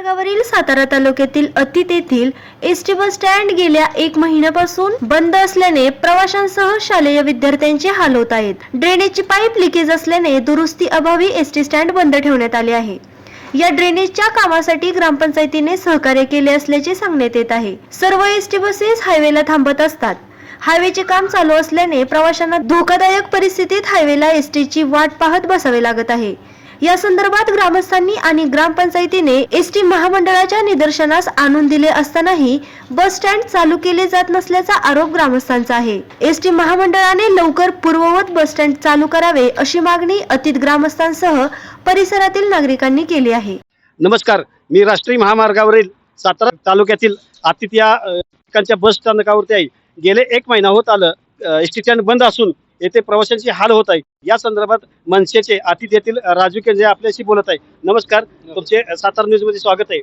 मार्गावरील सातारा तालुक्यातील अति तेथील एस टी बस स्टँड गेल्या एक महिन्यापासून बंद असल्याने प्रवाशांसह शालेय विद्यार्थ्यांचे हाल होत आहेत. ड्रेनेजची पाईप लिकेज असल्याने दुरुस्ती अभावी एस टी स्टँड बंद ठेवण्यात आले आहे. या ड्रेनेजच्या कामासाठी ग्रामपंचायतीने सहकार्य केले असल्याचे सांगण्यात येत आहे. सर्व एस टी बसेस हायवेला थांबत असतात. हायवेचे काम चालू असल्याने प्रवाशांना धोकादायक परिस्थितीत हायवेला एस ची वाट पाहत बसावे लागत आहे. या संदर्भात ग्रामस्थांनी आणि ग्रामपंचायतीने एस टी महामंडळाच्या निदर्शनास आणून दिले असतानाही बस स्टँड चालू केले जात नसल्याचा आरोप ग्रामस्थांचा आहे. एस टी महामंडळाने लवकर पूर्ववत बस स्टँड चालू करावे अशी मागणी अतीत ग्रामस्थांसह परिसरातील नागरिकांनी केली आहे. नमस्कार मी राष्ट्रीय महामार्गावरील सातारा तालुक्यातील आतिथ या ठिकाणच्या बस स्थानकावरती आहे. गेले एक महिना होत आलं एस टी स्टँड बंद असून येथे प्रवाशांची हाल होत आहे. या संदर्भात मनसेचे आतिथ येथील राजू केंद्रे आपल्याशी बोलत आहे नमस्कार. तुमचे सातारा न्यूजमध्ये स्वागत आहे.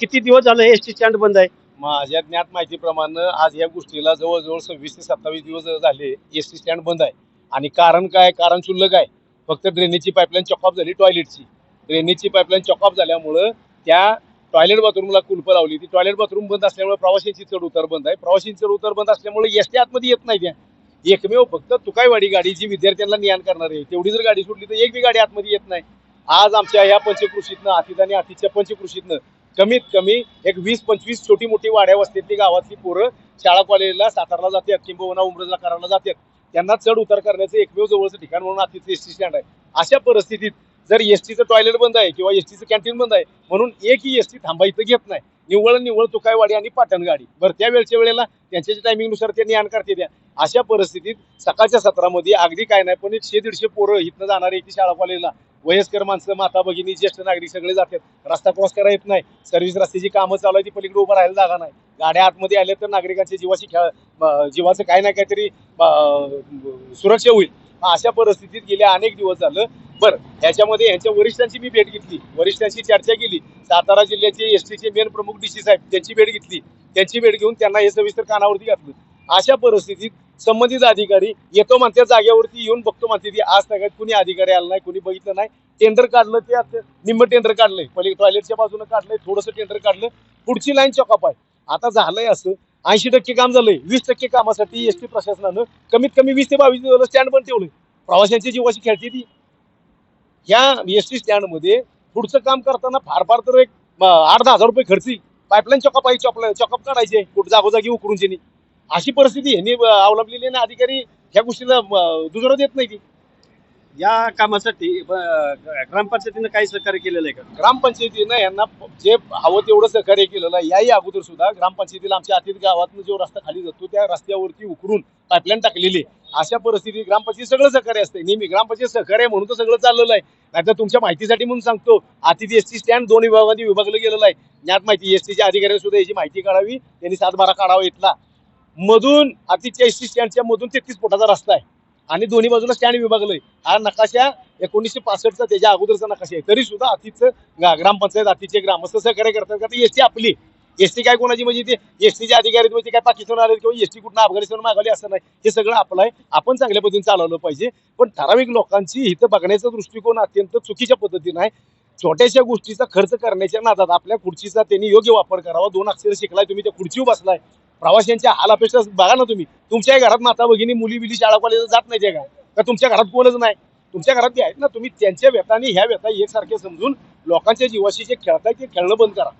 किती दिवस झालं एस टी स्टँड बंद आहे? माझ्या ज्ञात माहितीप्रमाणे आज या गोष्टीला जवळजवळ सव्वीस ते सत्तावीस दिवस झाले एस टी स्टँड बंद आहे. आणि कारण काय? कारण शुल्लक आहे. फक्त ड्रेनेजची पाईपलाईन चॉकअप झाली टॉयलेटची. ड्रेनेजची पाईपलाईन चॉकअप झाल्यामुळं त्या टॉयलेट बाथरूमला कुलपं लावली. ती टॉयलेट बाथरूम बंद असल्यामुळे प्रवाशांची चढ उतार बंद आहे. प्रवाशांची चढ उतार बंद असल्यामुळे एस टी आतमध्ये येत नाही त्या. एकमेव फक्त तुकाईवाडी गाडी जी विद्यार्थ्यांना नियान करणार आहे तेवढी जर गाडी सुटली तर एक बी गाडी आतमध्ये येत नाही. आज आमच्या या पंचकृषीतनं आतीत आणि आतिथच्या पंचकृषीतनं कमीत कमी एक वीस पंचवीस छोटी मोठी वाड्या वस्तीतली गावातली पोरं शाळा कॉलेजला सातारला जातात किंबहुना उमरजला करायला जातात. त्यांना चढ उतार करण्याचं एकमेव जवळचं ठिकाण म्हणून आतीचं एस टी स्टँड आहे. अशा परिस्थितीत जर एस टीचं टॉयलेट बंद आहे किंवा एस टीचं कॅन्टीन बंद आहे म्हणून एकही एस टी थांबायचं इथं घेत नाही. निव्वळ निव्वळ तुकायवाडी आणि पाटण गाडी. बरं त्या वेळच्या वेळेला त्यांच्या टायमिंगनुसार त्यांनी आण करते द्या अशा परिस्थितीत सकाळच्या सत्रामध्ये अगदी काय नाही पण एकशे दीडशे पोरं इथनं जाणारे की शाळा कॉलेजला वयस्कर माणसं माता भगिनी ज्येष्ठ नागरिक सगळे जातात. रस्ता क्रॉस करा येत नाही. सर्व्हिस रस्त्याची कामं चालू आहे ती पलीकडे उभं राहायला जागा नाही. गाड्या आतमध्ये आल्या तर नागरिकांच्या जीवाशी खेळ जीवाचं काय ना काहीतरी सुरक्षा होईल. अशा परिस्थितीत गेले अनेक दिवस झालं बरं याच्यामध्ये यांच्या वरिष्ठांची मी भेट घेतली. वरिष्ठांशी चर्चा केली. सातारा जिल्ह्याचे एस टीचे मेन प्रमुख डी सी साहेब त्यांची भेट घेतली. त्यांची भेट घेऊन त्यांना हे सविस्तर कानावरती घातलं. अशा परिस्थितीत संबंधित अधिकारी येतो म्हणत्या जागेवरती येऊन बघतो म्हणते ती आज सगळ्यात कुणी अधिकारी आला नाही कुणी बघितलं नाही. टेंडर काढलं ते आता. निम्म टेंडर काढलंय. पहिले टॉयलेटच्या बाजूनं काढलंय थोडंसं टेंडर काढलं. पुढची लाईन चॉकअप आहे. आता झालंय असं. ऐंशी टक्के काम झालंय. वीस टक्के कामासाठी एस टी प्रशासनानं कमीत कमी वीस ते बावीस दिवस स्टँड पण ठेवलंय. प्रवाशांची जीवाशी खेळते ती. ह्या एस टी स्टँडमध्ये पुढचं काम करताना फार फार तर एक अर्धा आठ दहा हजार रुपये खर्ची पाईपलाईन चॉकअप आहे चॉकअप चॉकअप काढायचे कुठं जागोजागी उकरून अशी परिस्थिती ह्यांनी अवलंबलेली आहे आणि अधिकारी ह्या गोष्टीला दुजोरा देत नाही ती. या कामासाठी ग्रामपंचायतीनं काही सहकार्य केलेलं आहे का? ग्रामपंचायतीनं यांना जे हवं तेवढं सहकार्य केलेलं आहे. याही अगोदर सुद्धा ग्रामपंचायतीला आमच्या आतील गावातून जो रस्ता खाली जातो त्या रस्त्यावरती उकरून पाईपलाईन टाकलेली आहे. अशा परिस्थितीत ग्रामपंचायत सगळं सहकार्य असते नेहमी ग्रामपंचायत सहकार्य म्हणून तर सगळं चाललेलं आहे. नाहीतर तुमच्या माहितीसाठी म्हणून सांगतो अतिथी एस टी स्टँड दोन विभागांनी विभागलं गेलेलं आहे. ज्ञात माहिती एस टीच्या अधिकाऱ्यांनी सुद्धा याची माहिती काढावी. त्यांनी सातबारा काढावा इथला. मधून अतिथी एस टी स्टँडच्या मधून तेहतीस फुटाचा रस्ता आहे. आणि दोन्ही बाजूला स्टँड विभागलंय. हा नकाशा एकोणीसशे पासष्टचा त्याच्या अगोदरचा नकाशा आहे. तरी सुद्धा अतिथचं ग्रामपंचायत अतिथचे ग्रामस्थ सहकार्य करतात. का ती एस आपली. एसटी काय कोणाची? म्हणजे ते एसटीचे अधिकारी आहेत म्हणजे काय पाकिस्तान आले किंवा एसटी कुठं अफगाणिस्तान मागवले असं नाही. हे सगळं आपलं आहे. आपण चांगल्या पद्धतीने चालवलं पाहिजे. पण ठराविक लोकांची हिथं बघण्याचा दृष्टिकोन अत्यंत चुकीच्या पद्धतीनं आहे. छोट्याशा गोष्टीचा खर्च करण्याच्या नादात आपल्या खुर्चीचा त्यांनी योग्य वापर करावा. दोन अक्षर शिकलाय तुम्ही त्या खुर्चीवर बसलाय. प्रवाशांच्या हाल अपेक्षा बघा ना तुम्ही. तुमच्याही घरात माता भगिनी मुली बिली शाळा कॉलेज जात नाही ते का? का तुमच्या घरात कोणच नाही? तुमच्या घरात जे आहेत ना तुम्ही त्यांच्या व्यथाने ह्या व्यथा एकसारखे समजून लोकांच्या जीवाशी जे खेळताय ते खेळणं बंद करा.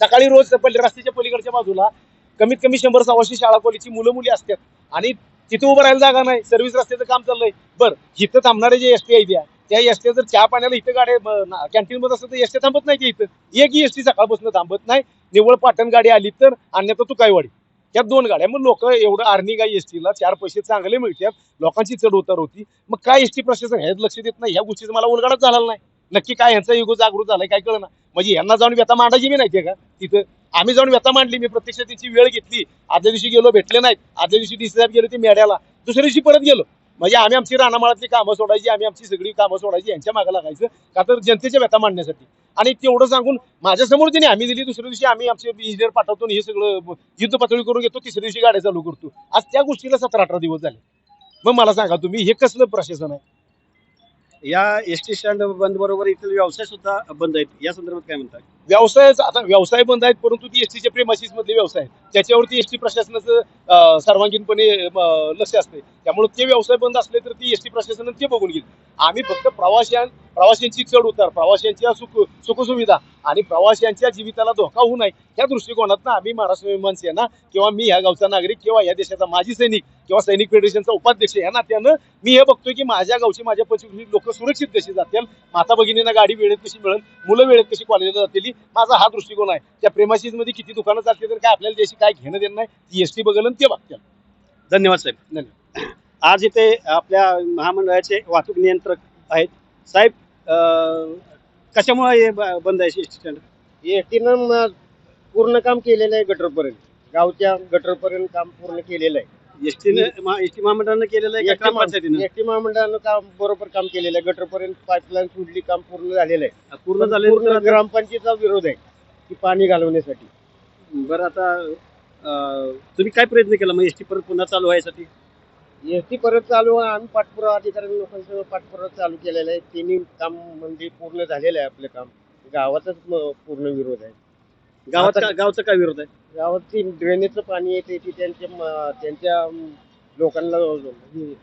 सकाळी रोज पल्ली रस्त्याच्या पलीकडच्या बाजूला कमीत कमी शंभर सव्वाशे शाळा कॉलेजची मुलं मुली असतात. आणि तिथे उभं राहायला जागा नाही. सर्व्हिस रस्त्याचं काम चाललंय. बरं इथं थांबणारे जे एस टी आहे त्या त्या जर चहा पाण्याला इथं गाड्या कॅन्टीन मध्ये असतं तर एस थांबत नाही ते इथं. एक एस टी सकाळपासून थांबत नाही. निव्वळ पाटण गाडी आली तर अन्यथा तुकाईवाडी. त्यात दोन गाड्या. मग लोक एवढं आर्नी काय एस टीला चार पैसे चांगले मिळतात. लोकांची चढ उतार होती. मग काय एस टी प्रशासन ह्यात लक्ष देत नाही? ह्या गोष्टीचं मला उलगडच झालेला नाही. नक्की काय यांचा युग जागृत झालाय काय कळना. म्हणजे यांना जाऊन व्यथा मांडायची मी नाही का? तिथं आम्ही जाऊन व्यथा मांडली. मी प्रत्यक्ष तिची वेळ घेतली. आदल्या दिवशी गेलो भेटले नाहीत. आदल्या दिवशी डी साहेब गेलो ते मेड्याला. दुसऱ्या दिवशी परत गेलो. म्हणजे आम्ही आमची रानामाळातली कामं सोडायची आम्ही आमची सगळी कामं सोडायची यांच्या मागे लागायचं का तर जनतेच्या व्यथा मांडण्यासाठी. आणि तेवढं सांगून माझ्यासमोर त्यांनी आम्ही दिली दुसऱ्या दिवशी आम्ही आमचे इंजिनियर पाठवतो आणि हे सगळं युद्ध पातळी करून घेतो तिसऱ्या दिवशी गाड्या चालू करतो. आज त्या गोष्टीला सतरा अठरा दिवस झाले. मग मला सांगा तुम्ही हे कसलं प्रशासन आहे? या एस टी स्टँड बंद बरोबर इथले व्यवसाय सुद्धा बंद आहेत. या संदर्भात काय म्हणतात व्यवसायच आता व्यवसाय बंद आहेत परंतु ती एसटीच्या प्रेमाशीच मधले व्यवसाय आहेत. त्याच्यावरती एसटी प्रशासनाचं सर्वांगीणपणे लक्ष असते त्यामुळे ते व्यवसाय बंद असले तर ती एसटी प्रशासनाने ते बघून घेईल. आम्ही फक्त प्रवाशां प्रवाशांची चढ उतार प्रवाशांच्या सुख सुखसुविधा आणि प्रवाशांच्या जीविताला धोका होऊ नये या दृष्टिकोनातनं आम्ही महाराष्ट्र विमान सेना किंवा मी ह्या गावचा नागरिक किंवा या देशाचा माजी सैनिक किंवा सैनिक फेडरेशनचा उपाध्यक्ष या नात्यानं मी हे बघतोय की माझ्या गावची माझ्या पंचवीस लोक सुरक्षित कशी जातील? माता भगिनींना गाडी वेळेत कशी मिळेल? मुलं वेळेत कशी कॉलेजला जातील? माझा हा दृष्टिकोन आहे. त्या प्रेमाशीजमध्ये किती दुकानं चालते तर काय आपल्याला त्याशी काय घेणं देणं नाही? ती एसटी बघल ते बघतील. धन्यवाद साहेब. धन्यवाद. आज इथे आपल्या महामंडळाचे वाहतूक नियंत्रक आहेत. साहेब कशामुळे हे ब- बंद आहे एस स्टँड एसटीनं पूर्ण काम केलेलं आहे गटरपर्यंत. गावच्या गटरपर्यंत काम पूर्ण केलेलं आहे. एस टी एस टी महामंडळानं केलेलं आहे का ग्रामपंचायतीनं एसटी महामंडळानं काम बरोबर काम केलेलं आहे. गटरपर्यंत पाईपलाईन सोडली काम पूर्ण झालेलं आहे. पूर्ण पण झाले पूर्ण ग्रामपंचायतीचा विरोध आहे की पाणी घालवण्यासाठी. बरं आता अं, तुम्ही काय प्रयत्न केला मग एस टी परत पुन्हा चालू व्हायसाठी? एसटी परत चालू आहे. आम्ही पाठपुरावा अधिकारी लोकांसह पाठपुरावा चालू केलेला आहे. तिन्ही काम म्हणजे पूर्ण झालेलं आहे आपलं काम. गावातच म- पूर्ण विरोध आहे. गावात आता- का- गावचा काय विरोध आहे? गावात ती ड्रेनेजचं पाणी येते ती त्यांच्या म- त्यांच्या लोकांना हे-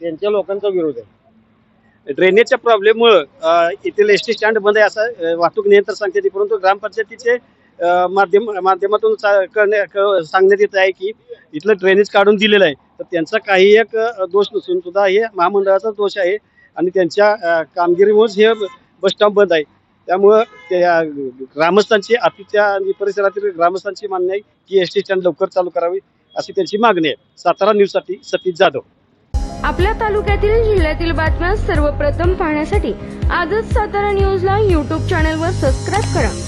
त्यांच्या लोकांचा विरोध आहे. ड्रेनेजच्या प्रॉब्लेममुळं येथील एस टी स्टँड बंद आहे असं अं, वाहतूक नियंत्रण सांगते. परंतु ग्रामपंचायतीचे माध्यम माध्यमातून सा- कळण्या- क- सांगण्यात येत आहे की इथलं ड्रेनेज काढून दिलेलं आहे. तर त्यांचा काही एक दोष नसून सुद्धा हे महामंडळाचा दोष आहे आणि त्यांच्या कामगिरीमुळेच हे बस स्टॉप बंद आहे. त्यामुळं त्या ग्रामस्थांची आतीच्या आणि परिसरातील ग्रामस्थांची मान्य आहे की एस टी स्टँड लवकर चालू करावी अशी त्यांची मागणी आहे. सातारा न्यूजसाठी सतीश जाधव. आपल्या तालुक्यातील जिल्ह्यातील बातम्या सर्वप्रथम पाहण्यासाठी आजच सातारा न्यूजला यूट्यूब चॅनलवर सबस्क्राईब करा.